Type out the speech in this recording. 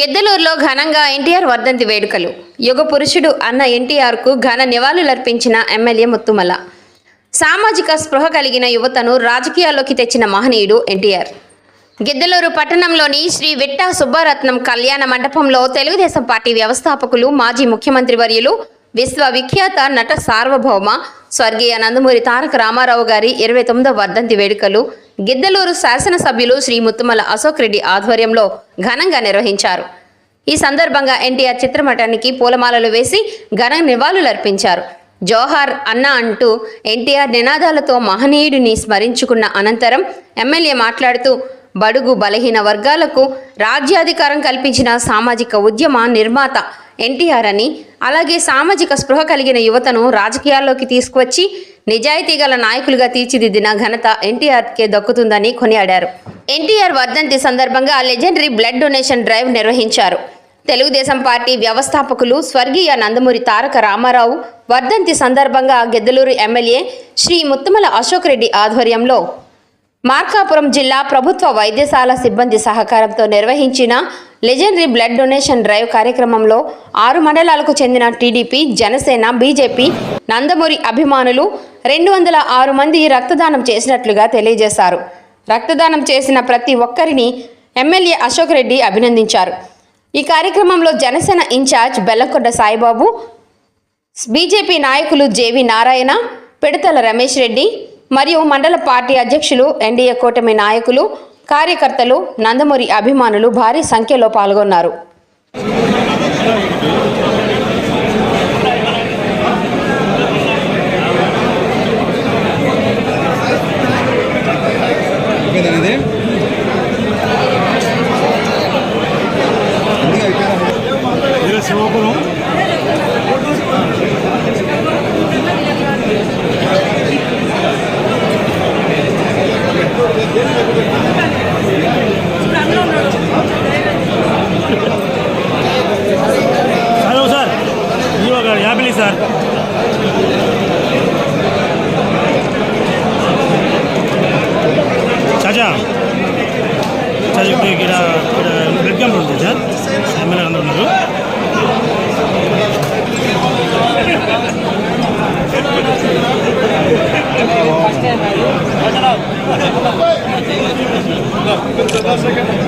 గెద్దలూరులో ఘనంగా ఎన్టీఆర్ వర్ధంతి వేడుకలు. యుగ పురుషుడు అన్న ఎన్టీఆర్కు ఘన నివాళులర్పించిన ఎమ్మెల్యే ముత్తుమల. సామాజిక స్పృహ కలిగిన యువతను రాజకీయాల్లోకి తెచ్చిన మహనీయుడు ఎన్టీఆర్. గిద్దలూరు పట్టణంలోని శ్రీ విట్టా సుబ్బారత్నం కళ్యాణ మండపంలో తెలుగుదేశం పార్టీ వ్యవస్థాపకులు మాజీ ముఖ్యమంత్రి వర్యులు విశ్వవిఖ్యాత నట సార్వభౌమ స్వర్గీయ నందమూరి తారక రామారావు గారి ఇరవై తొమ్మిదవ వర్ధంతి వేడుకలు గిద్దలూరు శాసనసభ్యులు శ్రీ ముత్తుమల అశోక్ రెడ్డి ఆధ్వర్యంలో ఘనంగా నిర్వహించారు. ఈ సందర్భంగా ఎన్టీఆర్ చిత్రపటానికి పూలమాలలు వేసి ఘన నివాళులర్పించారు. జోహార్ అన్న అంటూ ఎన్టీఆర్ నినాదాలతో మహనీయుడిని స్మరించుకున్న అనంతరం ఎమ్మెల్యే మాట్లాడుతూ బడుగు బలహీన వర్గాలకు రాజ్యాధికారం కల్పించిన సామాజిక ఉద్యమ నిర్మాత ఎన్టీఆర్ అని అలాగే సామాజిక స్పృహ కలిగిన యువతను రాజకీయాల్లోకి తీసుకువచ్చి నిజాయితీ గల నాయకులుగా తీర్చిదిద్దిన ఘనత ఎన్టీఆర్కే దక్కుతుందని కొనియాడారు. ఎన్టీఆర్ వర్ధంతి సందర్భంగా లెజెండరీ బ్లడ్ డొనేషన్ డ్రైవ్ నిర్వహించారు. తెలుగుదేశం పార్టీ వ్యవస్థాపకులు స్వర్గీయ నందమూరి తారక రామారావు వర్ధంతి సందర్భంగా గెద్దలూరు ఎమ్మెల్యే శ్రీ ముత్తుమల అశోక్ రెడ్డి ఆధ్వర్యంలో మార్కాపురం జిల్లా ప్రభుత్వ వైద్యశాల సిబ్బంది సహకారంతో నిర్వహించిన లెజెండరీ బ్లడ్ డొనేషన్ డ్రైవ్ కార్యక్రమంలో ఆరు మండలాలకు చెందిన టీడీపీ జనసేన బీజేపీ నందమూరి అభిమానులు రెండు వందల ఆరు మంది రక్తదానం చేసినట్లుగా తెలియజేశారు. రక్తదానం చేసిన ప్రతి ఒక్కరిని ఎమ్మెల్యే అశోక్ రెడ్డి అభినందించారు. ఈ కార్యక్రమంలో Janasena in charge Bellamkonda Saibabu BJP నాయకులు జేవి నారాయణ పిడతల రమేష్ రెడ్డి మరియు మండల పార్టీ అధ్యక్షులు ఎన్డీఏ కూటమి నాయకులు కార్యకర్తలు నందమూరి అభిమానులు భారీ సంఖ్యలో పాల్గొన్నారు. అయిపోయిందా చాచా ఇప్పుడు ఇక్కడ ఇక్కడ బ్లడ్ క్యాంప్ ఉంటుంది సార్ ఎమ్మెల్యే అందరూ ఉన్నారు శేఖర్